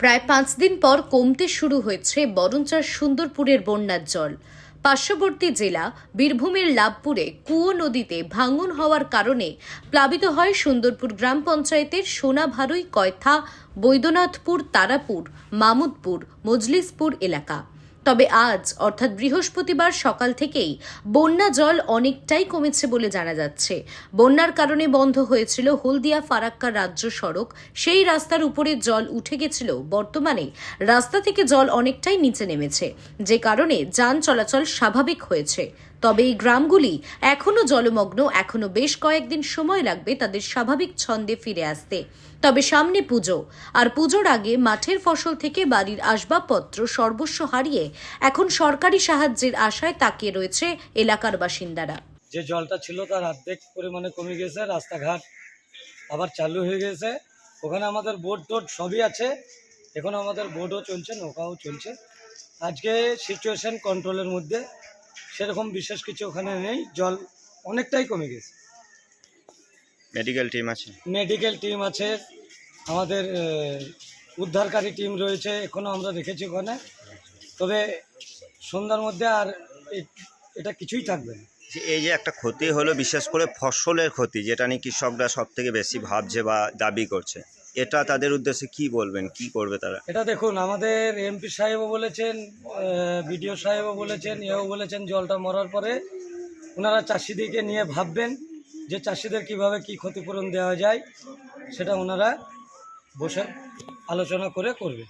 প্রায় পাঁচ দিন পর কমতে শুরু হয়েছে বরঞ্চার সুন্দরপুরের বন্যার জল। পার্শ্ববর্তী জেলা বীরভূমের লাভপুরে কুয়ো নদীতে ভাঙন হওয়ার কারণে প্লাবিত হয় সুন্দরপুর গ্রাম পঞ্চায়েতের সোনাভারুই, কয়থা, বৈদ্যনাথপুর, তারাপুর, মামুদপুর, মজলিসপুর এলাকা। তবে আজ, অর্থাৎ বৃহস্পতিবার সকাল থেকেই, বন্যা জল অনেকটাই কমেছে বলে জানা যাচ্ছে। বন্যার কারণে বন্ধ হয়েছিল হলদিয়া ফারাক্কা রাজ্য সড়ক। সেই রাস্তার উপরে জল উঠে গেছিল। বর্তমানে রাস্তা থেকে জল অনেকটাই নিচে নেমেছে। যে কারণে যান চলাচল স্বাভাবিক হয়েছে। তবে এই গ্রামগুলি এখনও জলমগ্ন এখনও বেশ কয়েকদিন সময় লাগবে তাদের স্বাভাবিক ছন্দে ফিরে আসতে। তবে সামনে পুজো, আর পুজোর আগে মাঠের ফসল থেকে বাড়ির আসবাবপত্র সর্বস্ব হারিয়ে এখন সরকারি সাহায্যের আশায় তাকিয়ে রয়েছে এলাকার বাসিন্দারা। যে জলটা ছিল তার অর্ধেক পরিমাণে কমে গেছে, রাস্তাঘাট আবার চালু হয়ে গেছে। ওখানে আমাদের বোট টোট সবই আছে। এখন আমাদের বোটও চলছে, নৌকাও চলছে। আজকে সিচুয়েশন কন্ট্রোলের মধ্যে সেরকম বিশেষ কিছু ওখানে নেই জল অনেকটাই কমে গেছে। মেডিকেল টিম আছে? মেডিকেল টিম আছে আমাদের উদ্ধারকারী টিম রয়েছে এখনও আমরা রেখেছি ওখানে। তবে সন্ধ্যার মধ্যে আর এটা কিছুই থাকবে না। যে এই যে একটা ক্ষতি হলো বিশেষ করে ফসলের ক্ষতি যেটা নিয়ে কৃষকরা সব থেকে বেশি ভাবছে বা দাবি করছে। এটা তাদের উদ্দেশ্যে কি বলবেন? কি করবে তারা? এটা দেখুন, আমাদের এমপি সাহেবও বলেছেন বিডিও সাহেবও বলেছেন এও বলেছেন জলটা মরার পরে ওনারা চাষিদেরকে নিয়ে ভাববেন যে চাষিদের কীভাবে কি ক্ষতিপূরণ দেওয়া যায়, সেটা ওনারা বসে আলোচনা করে করবেন।